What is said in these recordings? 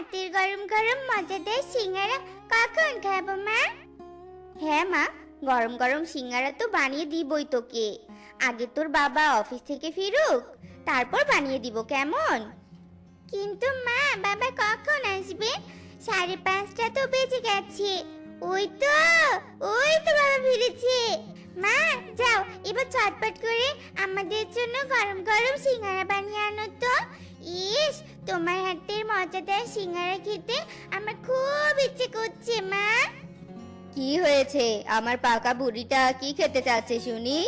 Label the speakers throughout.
Speaker 1: হাতের গরম গরম মজাদার সিঙ্গারা কখন খাব, মা? হ্যাঁ মা, গরম গরম সিঙ্গারা তো বানিয়ে দিবই তোকে। আগে তোর বাবা অফিস থেকে ফিরুক, তারপর বানিয়ে দিব, কেমন? কিন্তু, মা, বাবা কখন আসবে? সাড়ে পাঁচটা তো বেজে গেছে। ওই তো ওই তো বাবা ফিরেছে। মা, যাও, এবার চটপট করে আমাদের জন্য গরম গরম সিঙ্গারা বানিয়ে আনো তো। ইস তোমার হাতের মজাদার সিঙ্গারা খেতে আমার খুব ইচ্ছে করছে মা।
Speaker 2: কি হয়েছে? আমার পাকা বুড়িটা কি খেতে চাচ্ছে শুনি?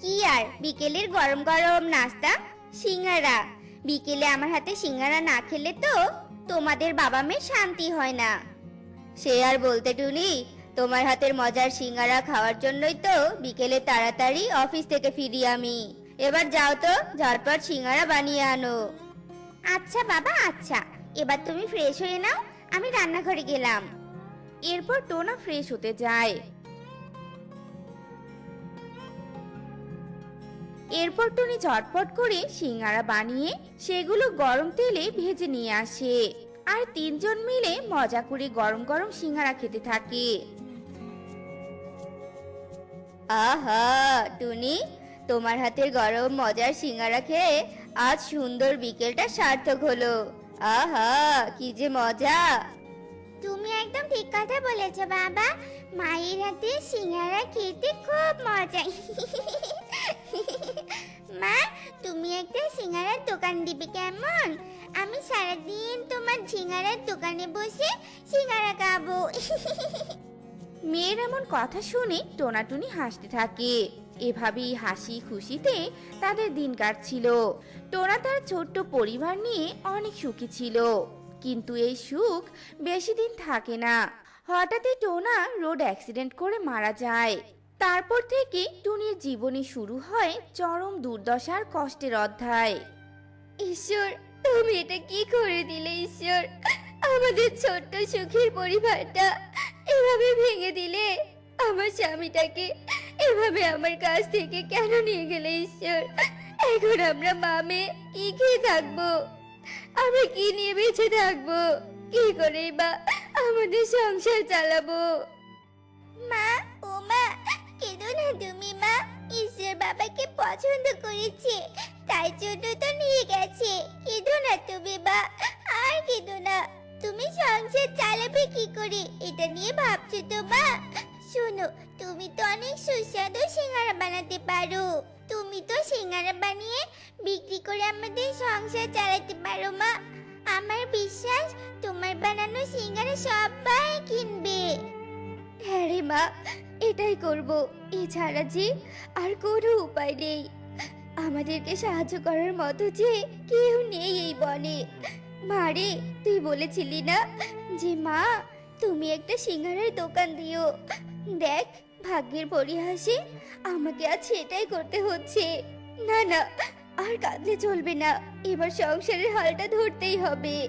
Speaker 1: কি আর বিকেলের গরম গরম নাস্তা সিঙ্গারা। বিকেলে আমার হাতে সিঙ্গারা না খেলে তো তোমাদের বাবা মেয়ে শান্তি হয় না।
Speaker 2: সে আর বলতে টুনি তোমার হাতের মজার সিঙ্গারা খাওয়ার জন্যই তো বিকেলে তাড়াতাড়ি অফিস থেকে ফিরি আমি। এবার যাও তো ঝটপট সিঙ্গারা বানিয়ে আনো।
Speaker 1: আচ্ছা বাবা আচ্ছা। এবার তুমি ফ্রেশ হয়ে নাও, আমি রান্নাঘরে গেলাম।
Speaker 3: এরপর টোনা ফ্রেশ হতে যায়। এরপর টনি ঝটপট করে সিঙ্গারা বানিয়ে সেগুলো গরম তেলে ভেজে নিয়ে আসে। আর তিনজন মিলে মজা করে গরম গরম সিঙ্গারা খেতে থাকে।
Speaker 2: আহা, টুনি, তোমার হাতের গরম মজার সিঙ্গারা খেয়ে আজ সুন্দর বিকেলটা সার্থক হলো। আহা কি যে মজা।
Speaker 1: তুমি একদম ঠিক কথা বলেছ বাবা। মায়ের হাতে সিঙ্গারা খেতে খুব মজা। মা তুমি একটা সিঙ্গারার দোকান দিবে কেমন? আমি সারাদিন তোমার সিঙ্গারার দোকানে বসে সিঙ্গারা খাব।
Speaker 3: মেয়ের এমন কথা শুনে টোনাটুনি হাসতে থাকে। এভাবেই হাসি খুশিতে তাদের দিন কাটছিল। টোনা তার ছোট্ট পরিবার নিয়ে অনেক সুখী ছিল। কিন্তু এই সুখ বেশি দিন থাকে না। হঠাৎই টোনা রোড অ্যাক্সিডেন্ট করে মারা যায়। তারপর থেকে টুনির জীবনে শুরু হয় চরম দুর্দশার কষ্টের অধ্যায়।
Speaker 2: ঈশ্বর, তুমি এটা কি করে দিলে ঈশ্বর? আমাদের ছোট্ট সুখের পরিবারটা এভাবে ভেঙে দিলে? আমার স্বামীটাকে এভাবে আমার কাছ থেকে কেন নিয়ে গেলে, ঈশ্বর? এখন আমরা মামে কি খেয়ে থাকব? আমরা কি নিয়ে বেঁচে থাকব? কি করে বা আমাদের সংসার চালাবো?
Speaker 1: মা, ও মা, কেঁদো না তুমি মা। ঈশ্বর বাবাকে পছন্দ করেছে, তাই জন্য তো নিয়ে গেছে। কেঁদো না তুমি বা আর কেঁদো না। তুমি সংসার চালাবে কি করে? এটা নিয়ে ভাবছ তো মা? শোনো, তুমি তো অনেক সুস্বাদু সিঙ্গারা বানাতে পারো। তুমি তো সিঙ্গারা বানিয়ে বিক্রি করে আমাদের সংসার চালাতে পারো, মা। আমার বিশ্বাস, তোমার বানানো সিঙ্গারা সবাই কিনবে।
Speaker 2: হ্যাঁ রে মা, এটাই করব। এছাড়া যে আর কোনো উপায় নেই। আমাদেরকে সাহায্য করার মতো যে কেউ নেই এই বনে। মারে তুই বলেছিলি না যে, মা, তুমি একটা সিঙ্গারের দোকান দিও। দেখ, ভাগ্যের পরিহাসে আমাকে আজ সেটাই করতে হচ্ছে। না না, আর কাঁদলে চলবে না। এবার সংসারের হালটা ধরতেই হবে।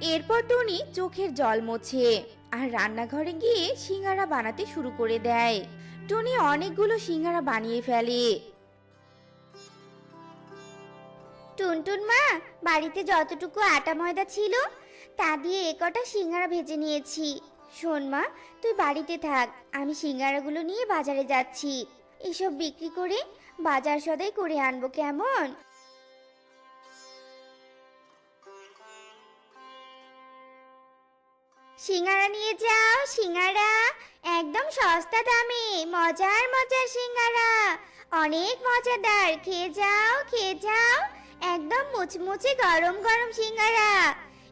Speaker 3: এরপর টনি চোখের জল মোছে আর রান্নাঘরে গিয়ে সিঙ্গারা বানাতে শুরু করে দেয়। টনি অনেকগুলো সিঙ্গারা বানিয়ে ফেলে।
Speaker 1: টুনটুন মা, বাড়িতে যতটুকু আটা ময়দা ছিল, তা দিয়ে এ কটা সিঙ্গারা ভেজে নিয়েছি। শোন মা, তুই বাড়িতে থাক, আমি সিঙ্গারাগুলো নিয়ে বাজারে যাচ্ছি। এসব বিক্রি করে বাজার সদাই করে আনব কেমন? সিঙ্গারা নিয়ে যাও, সিঙ্গারা। একদম সস্তা দামে, মজার মজার সিঙ্গারা। অনেক মজাদার, খেয়ে যাও খেয়ে যাও। একদম মুচমুচে গরম গরম সিঙ্গারা।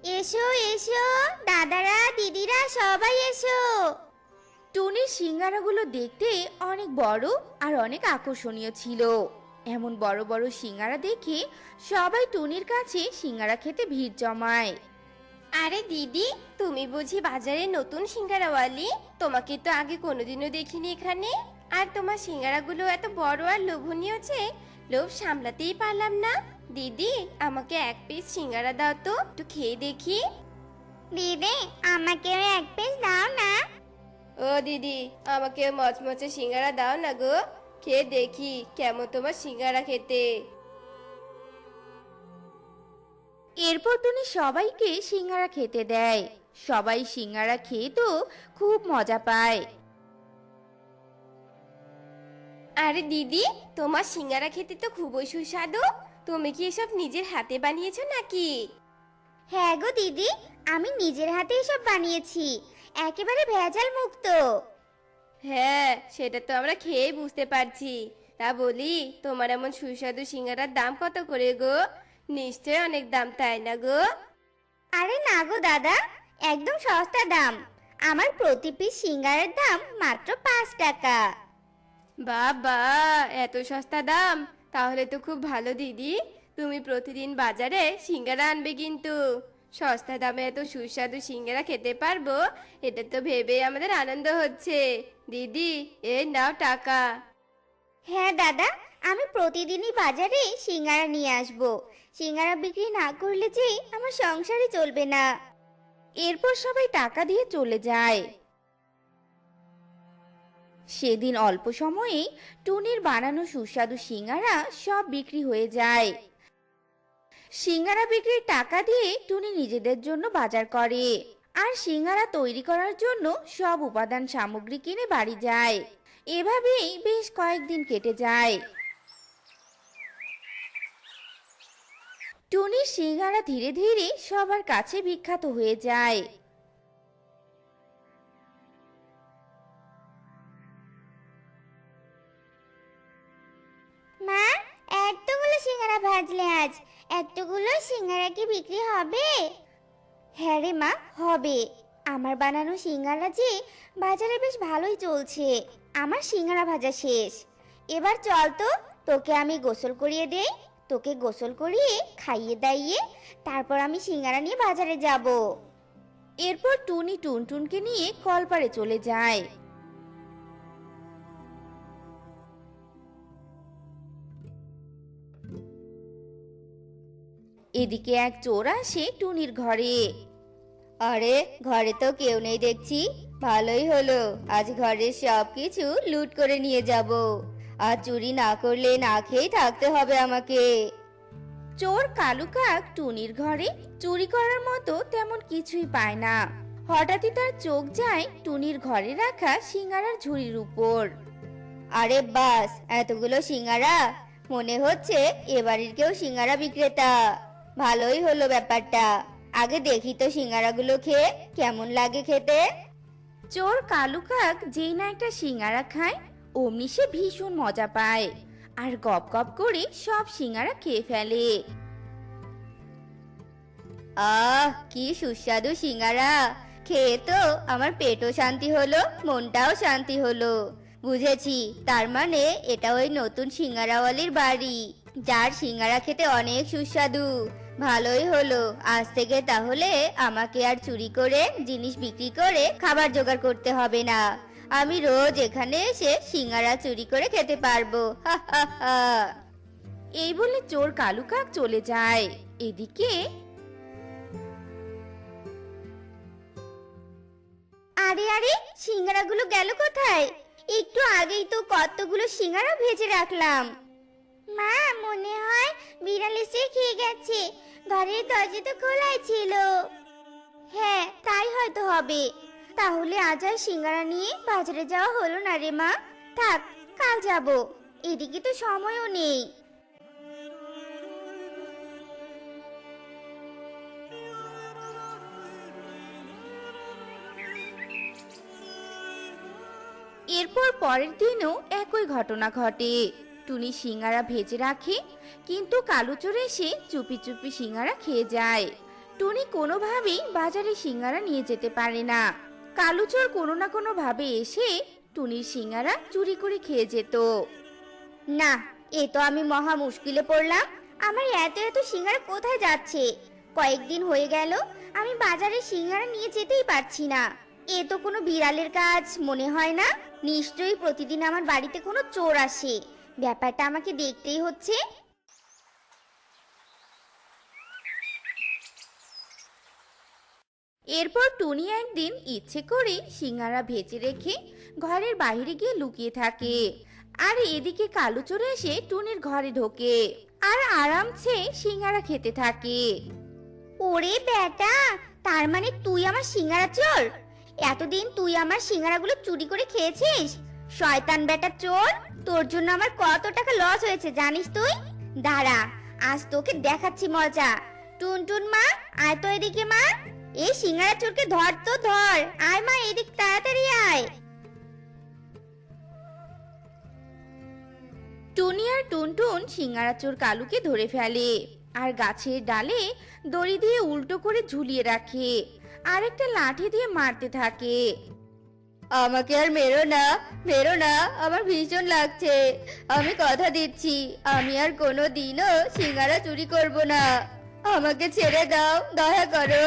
Speaker 1: এসো এসো। দাদারা দিদিরা সবাই এসো।
Speaker 3: টুনির সিঙ্গারাগুলো দেখতে অনেক বড় আর অনেক আকর্ষণীয় ছিল। এমন বড় বড় সিঙ্গারা দেখে সবাই টুনির কাছে সিঙ্গারা খেতে ভিড় জমায়।
Speaker 4: আরে দিদি তুমি বুঝি বাজারে নতুন সিঙ্গারাওয়ালি? তোমাকে তো আগে কোনোদিনও দেখিনি এখানে। আর তোমার সিঙ্গারাগুলো এত বড় আর লোভনীয় যে লোভ সামলাতেই পারলাম না। দিদি আমাকে এক পিস সিঙ্গারা দাও তো একটু খেয়ে দেখি।
Speaker 1: দিদি আমাকেও এক পিস দাও না।
Speaker 4: ও দিদি আমাকে মচমচে সিঙ্গারা দাও না গো। খেয়ে দেখি কেমন তোমার সিঙ্গারা খেতে।
Speaker 3: এরপর টুনি সবাইকে সিঙ্গারা খেতে দেয়। সবাই সিঙ্গারা খেয়ে তো খুব মজা পায়।
Speaker 4: আরে দিদি তোমার সিঙ্গারা খেতে তো খুবই সুস্বাদু। তুমি কি এসব নিজের হাতে বানিয়েছো নাকি?
Speaker 1: হ্যাঁ গো দিদি আমি নিজের হাতে এসব বানিয়েছি। একেবারে ভেজাল মুক্ত।
Speaker 4: হ্যাঁ সেটা তো আমরা খেয়েই বুঝতে পারছি। তা বলি তোমার এমন সুস্বাদু সিঙ্গারার দাম কত করে গো? নিশ্চয় অনেক দাম তাই না গো?
Speaker 1: আরে না গো দাদা একদম সস্তা দাম। আমার প্রতি পিস সিঙ্গারের দাম মাত্র পাঁচ টাকা।
Speaker 4: বাবা এত সস্তা দাম? তাহলে তো খুব ভালো, দিদি। তুমি প্রতিদিন বাজারে সিঙ্গারা আনবে কিন্তু। সস্তা দামে এত সুস্বাদু সিঙ্গারা খেতে পারব, এটা তো ভেবে আমাদের আনন্দ হচ্ছে। দিদি এই নাও টাকা।
Speaker 1: হ্যাঁ দাদা, আমি প্রতিদিনই বাজারে সিঙ্গারা নিয়ে আসব। সিঙ্গারা বিক্রি না করলে যে আমার সংসারই চলবে না।
Speaker 3: এরপর সবাই টাকা দিয়ে চলে যায়। সেদিন অল্প সময়েই টুনির বানানো সুস্বাদু সিঙ্গারা সব বিক্রি হয়ে যায়। সিঙ্গারা বিক্রির টাকা দিয়ে টুনি নিজেদের জন্য বাজার করে। আর সিঙ্গারা তৈরি করার জন্য সব উপাদান সামগ্রী কিনে বাড়ি যায়। এভাবেই বেশ কয়েকদিন কেটে যায়। টুনির সিঙ্গারা ধীরে ধীরে সবার কাছে বিখ্যাত হয়ে যায়।
Speaker 1: সিঙ্গারা ভাজলে আজ? এতগুলো সিঙ্গারা কি বিক্রি হবে? হ্যাঁ রে মা, হবে। আমার বানানো সিঙ্গারা যে বাজারে বেশ ভালোই চলছে। আমার সিঙ্গারা ভাজা শেষ। এবার চল তো, তোকে আমি গোসল করিয়ে দেই। তোকে গোসল করিয়ে, খাইয়ে দাইয়ে, তারপর আমি সিঙ্গারা নিয়ে বাজারে যাব।
Speaker 3: এরপর টুনি টুনটুনকে নিয়ে কলপারে চলে যায়। এদিকে এক চোর আসে টুনির ঘরে।
Speaker 1: আরে, ঘরে তো কেউ নেই দেখছি। ভালোই হলো। আজ ঘরের সব কিছু লুট করে নিয়ে যাব। আর চুরি না করলে না খেয়েই থাকতে হবে আমাকে।
Speaker 3: চোর কালু কাক টুনির ঘরে চুরি করার মতো তেমন কিছুই পায় না। হঠাৎই তার চোখ যায় টুনির ঘরে রাখা সিঙ্গারার ঝুড়ির উপর।
Speaker 1: আরে বাস, এতগুলো সিঙ্গারা? মনে হচ্ছে এবাড়ির কেউ সিঙ্গারা বিক্রেতা। ভালোই হলো ব্যাপারটা। আগে দেখি তো সিঙ্গারাগুলো খেয়ে কেমন লাগে খেতে?
Speaker 3: চোর কালু কাক যেই না একটা সিঙ্গারা খায় অমনি সে ভীষণ মজা পায়। আর গপ গপ করে সব সিঙ্গারা খেয়ে ফেলে।
Speaker 1: আহ কি সুস্বাদু সিঙ্গারা। খেয়ে তো আমার পেটও শান্তি হলো মনটাও শান্তি হলো। বুঝেছি তার মানে এটা ওই নতুন সিঙ্গারাওয়ালির বাড়ি যার সিঙ্গারা খেতে অনেক সুস্বাদু। ভালোই হলো। আজ থেকে তাহলে আমাকে আর চুরি করে, জিনিস বিক্রি করে খাবার জোগাড় করতে হবে না। আমি রোজ এখানে এসে সিঙ্গারা চুরি করে খেতে পারব।
Speaker 3: এই বলে চোর কালু কাক চলে যায়। এদিকে
Speaker 1: আরে আরে, সিঙ্গারাগুলো গেল কোথায়? একটু আগেই তো কতগুলো সিঙ্গারা ভেজে রাখলাম। মা, মনে হয় বিড়াল এসে খেয়ে গেছে। ঘরের দরজা তো খোলাই ছিল। হ্যাঁ তাই হয়তো হবে। তাহলে আজ আর সিঙ্গারা নিয়ে বাজারে যাওয়া হলো না রে মা। থাক, কাল যাব। এদিকে তো সময়ও নেই।
Speaker 3: এরপর পরের দিনও একই ঘটনা ঘটে। টুনি সিঙ্গারা ভেজে রাখে, কিন্তু কালু চোর এসে চুপি চুপি সিঙ্গারা খেয়ে যায়। টুনি কোনোভাবেই বাজারে সিঙ্গারা নিয়ে যেতে পারে না। কালু চোর কোনো না কোনো ভাবে এসে টুনির সিঙ্গারা চুরি করে খেয়ে যেত।
Speaker 1: না, এ তো আমি মহা মুশকিলে পড়লাম। আমার এত এত সিঙ্গারা কোথায় যাচ্ছে? কয়েকদিন হয়ে গেল, আমি বাজারে সিঙ্গারা নিয়ে যেতেই পারছি না। এ তো কোনো বিড়ালের কাজ, মনে হয় না? নিশ্চয়ই প্রতিদিন আমার বাড়িতে কোনো চোর আসে। ব্যাপারটা আমাকে দেখতেই হচ্ছে।
Speaker 3: এরপর টুনি একদিন ইচ্ছে করে সিঙ্গারা ভেজে রেখে ঘরের বাইরে গিয়ে লুকিয়ে থাকে। আর এদিকে কালু চোর এসে টুনির ঘরে ঢোকে আর আরামছে সিঙ্গারা খেতে থাকে।
Speaker 1: ওরে বেটা, তার মানে তুই আমার সিঙ্গারা চোর? এতদিন তুই আমার সিঙ্গারাগুলো চুরি করে খেয়েছিস? শয়তান বেটা চোর, তোর জন্য আমার কত টাকা লস হয়েছে জানিস তুই? দাঁড়া, আজ তোকে দেখাচ্ছি মজা। টুনটুন মা, আয় তো এদিকে মা। এই সিঙ্গারা চোরকে ধর তো, ধর। আয় মা, এদিক তাড়াতাড়ি আয়।
Speaker 3: টুনি আর টুনটুন সিঙ্গারা চোর কালুকে ধরে ফেলে আর গাছের ডালে দড়ি দিয়ে উল্টো করে ঝুলিয়ে রাখে। আর একটা লাঠি দিয়ে মারতে থাকে।
Speaker 2: আমাকে আর মেরো না মেরো না, আমার ভীষণ লাগছে। আমি কথা দিচ্ছি, আমি আর কোনো দিনও সিঙ্গারা চুরি করব না। আমাকে ছেড়ে দাও, দয়া করো।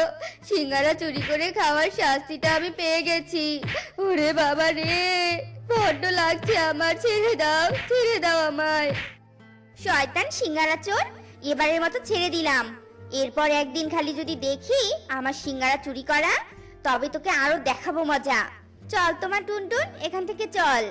Speaker 2: সিঙ্গারা চুরি করে খাওয়ার শাস্তিটা আমি পেয়ে গেছি। ওরে বাবা রে, বড্ড লাগছে আমার, ছেড়ে দাও ছেড়ে দাও আমায়।
Speaker 1: শয়তান সিঙ্গারা চোর, এবারের মতো ছেড়ে দিলাম। এরপর একদিন খালি যদি দেখি আমার সিঙ্গারা চুরি করা, তবে তোকে আরও দেখাবো মজা। চল তোমার টুনটুন এখান থেকে চল।